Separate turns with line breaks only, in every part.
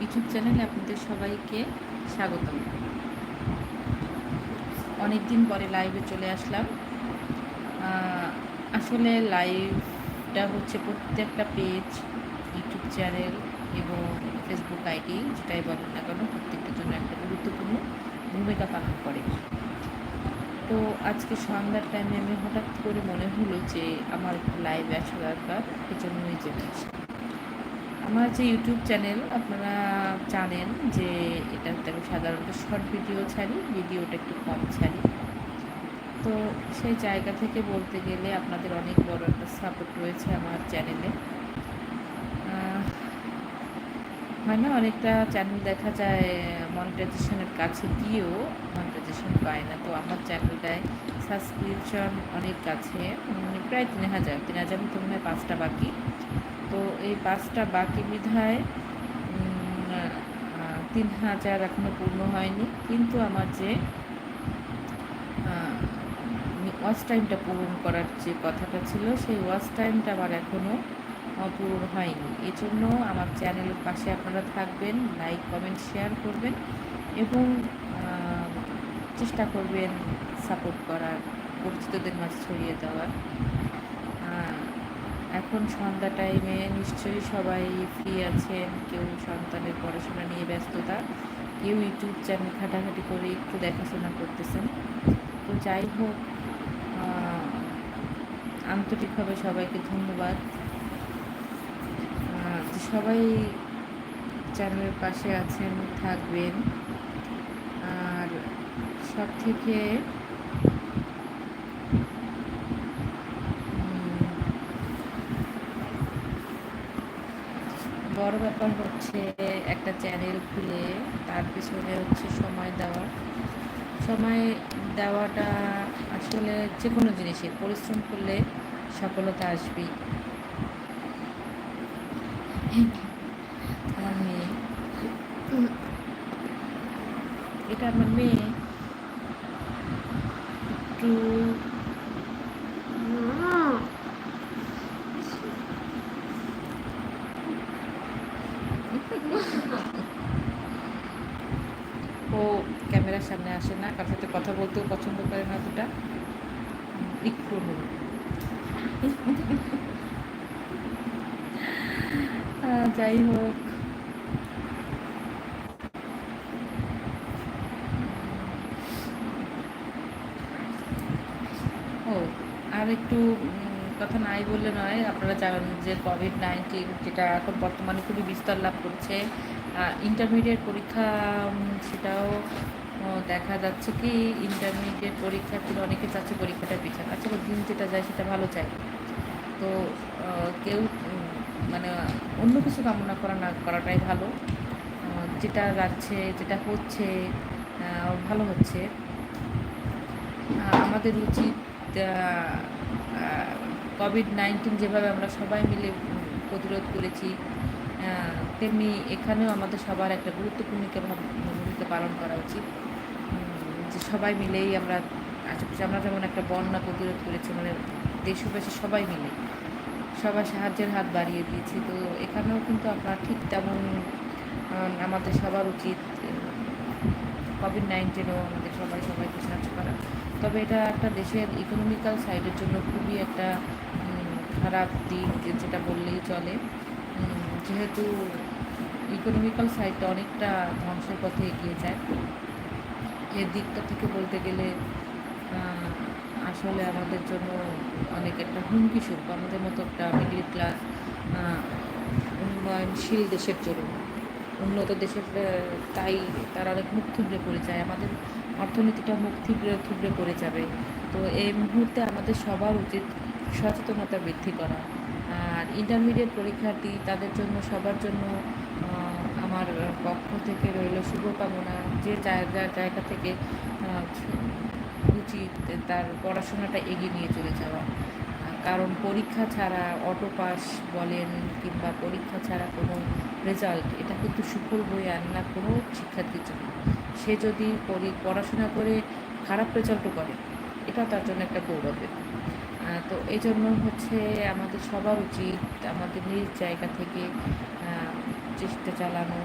YouTube চ্যানেলে আপনাদের সবাইকে স্বাগতম। অনেক দিন পরে লাইভে চলে আসলাম। আসলে লাইভটা হচ্ছে প্রত্যেকটা পেজ ইউটিউব চ্যানেল এবং ফেসবুক আইডি যেটাই বলেন না কেন, প্রত্যেকটার জন্য একটা গুরুত্বপূর্ণ ভূমিকা পালন করে। তো আজকে সন্ধ্যার টাইমে আমি হঠাৎ করে মনে হলো যে আমার লাইভ আসা দরকার, এজন্যই চলে আসি আমার যে ইউটিউব চ্যানেল আপনারা জানেন যে এটাতে আমি সাধারণত শর্ট ভিডিও ছাড়ি ভিডিওটা একটু কম ছাড়ি। তো সেই জায়গা থেকে বলতে গেলে আপনাদের অনেক বড় একটা সাপোর্ট রয়েছে আমার চ্যানেলে হয় না, অনেকটা চ্যানেল দেখা যায় মনিটাইজেশনের কাছে গিয়েও মনিটাইজেশন পায় না। তো আমার চ্যানেলটায় সাবস্ক্রিপশন অনেক কাছে প্রায় তিন হাজার তিন হাজার মতো মনে হয় পাঁচটা বাকি। তো এই পাঁচটা বাকি বিধায় তিন হাজার এখনও পূর্ণ হয়নি। কিন্তু আমার যে ওয়াচ টাইমটা পূরণ করার যে কথাটা ছিল, সেই ওয়াচ টাইমটা আমার এখনও পূরণ হয়নি। এই জন্য আমার চ্যানেলের পাশে আপনারা থাকবেন লাইক কমেন্ট শেয়ার করবেন এবং চেষ্টা করবেন সাপোর্ট করার, পরিচিতদের মাঝে ছড়িয়ে দেওয়ার। এখন সন্ধ্যা টাইমে নিশ্চয়ই সবাই ফ্রি আছেন কেউ সন্তানের পড়াশোনা নিয়ে ব্যস্ততা, কেউ ইউটিউব চ্যানেল ঘাটাঘাটি করে একটু দেখাশোনা করতেছেন। তো যাই হোক আন্তরিকভাবে সবাইকে ধন্যবাদ। সবাই চ্যানেলের পাশে আছেন, থাকবেন। আর সব থেকে বড় ব্যাপার হচ্ছে একটা চ্যানেল খুলে তার পিছনে হচ্ছে সময় দেওয়া। সময় দেওয়াটা আসলে যে কোনো জিনিসে পরিশ্রম করলে সফলতা আসবেই। আমার মেয়ে। এটা আমার মেয়ে। একটু ও ক্যামেরার সামনে আসে না, কারোর সাথে কথা বলতেও পছন্দ করে না অতটা। একটু হলো। যাই হোক। ও, আর একটু কথা নাই বললে নয়, আপনারা জানেন যে কোভিড নাইন্টিন যেটা এখন বর্তমানে খুবই বিস্তার লাভ করছে। ইন্টারমিডিয়েট পরীক্ষা সেটাও দেখা যাচ্ছে কি ইন্টারমিডিয়েট পরীক্ষার্থীরা অনেকে চাচ্ছে পরীক্ষাটা পিছান আচ্ছা দিন যেটা যায় সেটা ভালো চাই তো কেউ মানে অন্য কিছু কামনা করা না, করাটাই ভালো। যেটা যাচ্ছে যেটা হচ্ছে ভালো হচ্ছে। আমাদের উচিত কোভিড নাইন্টিন যেভাবে আমরা সবাই মিলে প্রতিরোধ করেছি তেমনি এখানেও আমাদের সবার একটা গুরুত্বপূর্ণ ভূমিকা পালন করা উচিত। যে সবাই মিলেই আমরা আশেপাশে, আমরা যেমন একটা বন্যা প্রতিরোধ করেছি মানে দেশবাসী সবাই মিলে সবাই সাহায্যের হাত বাড়িয়ে দিয়েছি। তো এখানেও কিন্তু আপনার ঠিক তেমন আমাদের সবার উচিত কোভিড নাইন্টিনও আমাদের সবাই, সবাইকে সাহায্য করা। তবে এটা একটা দেশের ইকোনমিক্যাল সাইডের জন্য খুবই একটা খারাপ দিক যেটা বললেই চলে। যেহেতু ইকোনমিক্যাল সাইডটা অনেকটা ধ্বংসের পথে এগিয়ে যায়, এর দিকটা থেকে বলতে গেলে আসলে আমাদের জন্য অনেক একটা হুমকি স্বরূপ। আমাদের মতো একটা মিডিল ক্লাস উন্নয়নশীল দেশের জন্য, উন্নত দেশের তাই তারা অনেক মুখ থুবড়ে পড়ে যায়। আমাদের অর্থনীতিটা মুখ থুবড়ে থুবড়ে পড়ে যাবে। তো এই মুহূর্তে আমাদের সবার উচিত সচেতনতা বৃদ্ধি করা। ইন্টারমিডিয়েট পরীক্ষার্থী তাদের জন্য, সবার জন্য আমার পক্ষ থেকে রইল শুভকামনা। যে জায়গা জায়গা থেকে উচিত তার পড়াশোনাটা এগিয়ে নিয়ে চলে যাওয়া। কারণ পরীক্ষা ছাড়া অটো পাস বলেন কিংবা পরীক্ষা ছাড়া কোনো রেজাল্ট এটা কিন্তু সুফল বই আনে না কোনো শিক্ষার্থীর জন্য। সে যদি পড়াশোনা করে খারাপ রেজাল্টও করে, এটা তার জন্য একটা গৌরবের। তো এই জন্য হচ্ছে আমাদের সবার উচিত আমাদের নিজ জায়গা থেকে চেষ্টা চালানো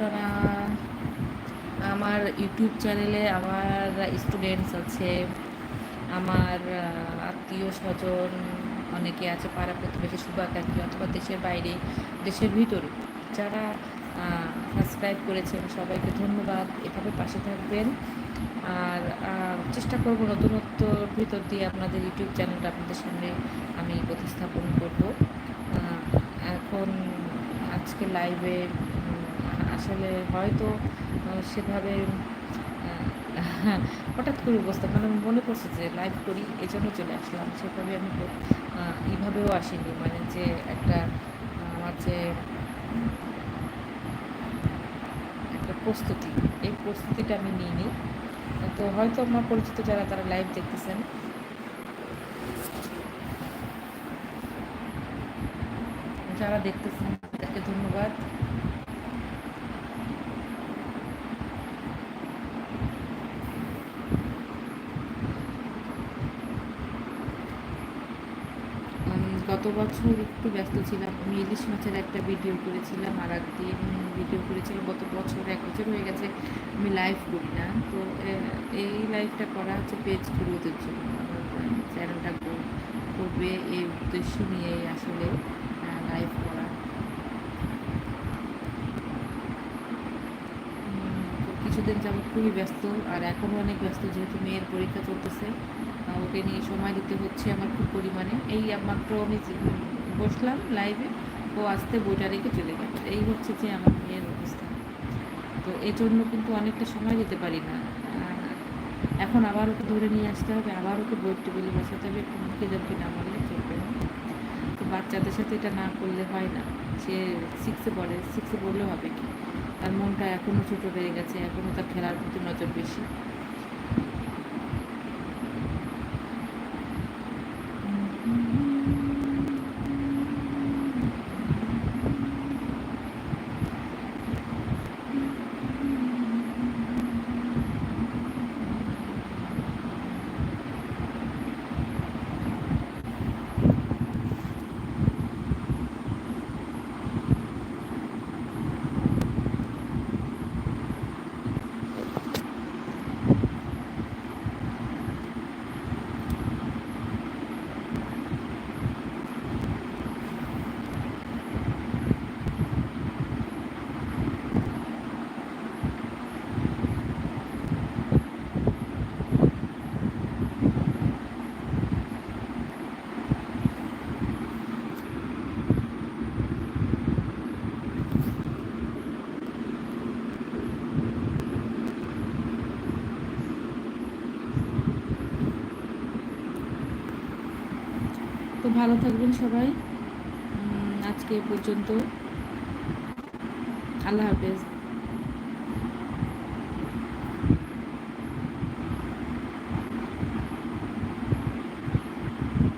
যারা আমার ইউটিউব চ্যানেলে আমার স্টুডেন্টস আছে, আমার আত্মীয় স্বজন, অনেকে আছে পাড়া প্রতিবেশী, শুভাকাঙ্ক্ষী অথবা দেশের বাইরে, দেশের ভিতরে। যারা সাবস্ক্রাইব করেছেন, সবাইকে ধন্যবাদ। এভাবে পাশে থাকবেন। আর চেষ্টা করব নতুনত্বর ভিতর দিয়ে আপনাদের ইউটিউব চ্যানেলটা আপনাদের সামনে আমি প্রতিস্থাপন করব। এখন আজকে লাইভে আসলে হয়তো সেভাবে হঠাৎ করে বসতে মানে মনে পড়ছে যে লাইভ করি এই জন্য চলে আসলাম। সেভাবে আমি এইভাবেও আসিনি। মানে যে একটা, আমার যে, একটা প্রস্তুতি, এই প্রস্তুতিটা আমি নিইনি। তো হয়তো আমার পরিচিত যারা, তারা লাইভ দেখতেছেন। যারা দেখতেছেন তাদেরকে ধন্যবাদ গত বছর একটু ব্যস্ত ছিলাম। আমি ইলিশ মাছের একটা ভিডিও করেছিলাম, আর একদিন ভিডিও করেছিলাম। গত বছর এক বছর হয়ে গেছে, আমি লাইভ করি না। তো এই লাইভটা করা হচ্ছে পেজ গ্রোথের জন্য। আমার চ্যানেলটা করবে, এই উদ্দেশ্য নিয়ে আসলে লাইভ করা কিছুদিন যাব খুবই ব্যস্ত আর এখনও অনেক ব্যস্ত যেহেতু মেয়ের পরীক্ষা চলতেছে। ওকে নিয়ে সময় দিতে হচ্ছে আমার খুব পরিমাণে। এই মাত্র আমি বসলাম লাইভে ও আসতে বইটা রেখে চলে গেল। এই হচ্ছে যে আমার মেয়ের অবস্থা। তো এই জন্য কিন্তু অনেকটা সময় দিতে পারি না। এখন আবার ওকে ধরে নিয়ে আসতে হবে, আবার ওকে বই টেবিলে বসাতে হবে, একটু মুখে দেবকে না মারলে চলবে না তো বাচ্চাদের সাথে এটা না করলে হয় না। সে সিক্সে পড়ে সিক্সে পড়লে হবে কি? তার মনটা এখনও ছোটো হয়ে গেছে এখনও তার খেলার প্রতি নজর বেশি। তো ভালো থাকবেন সবাই। আজকে পর্যন্ত। আল্লাহ হাফেজ।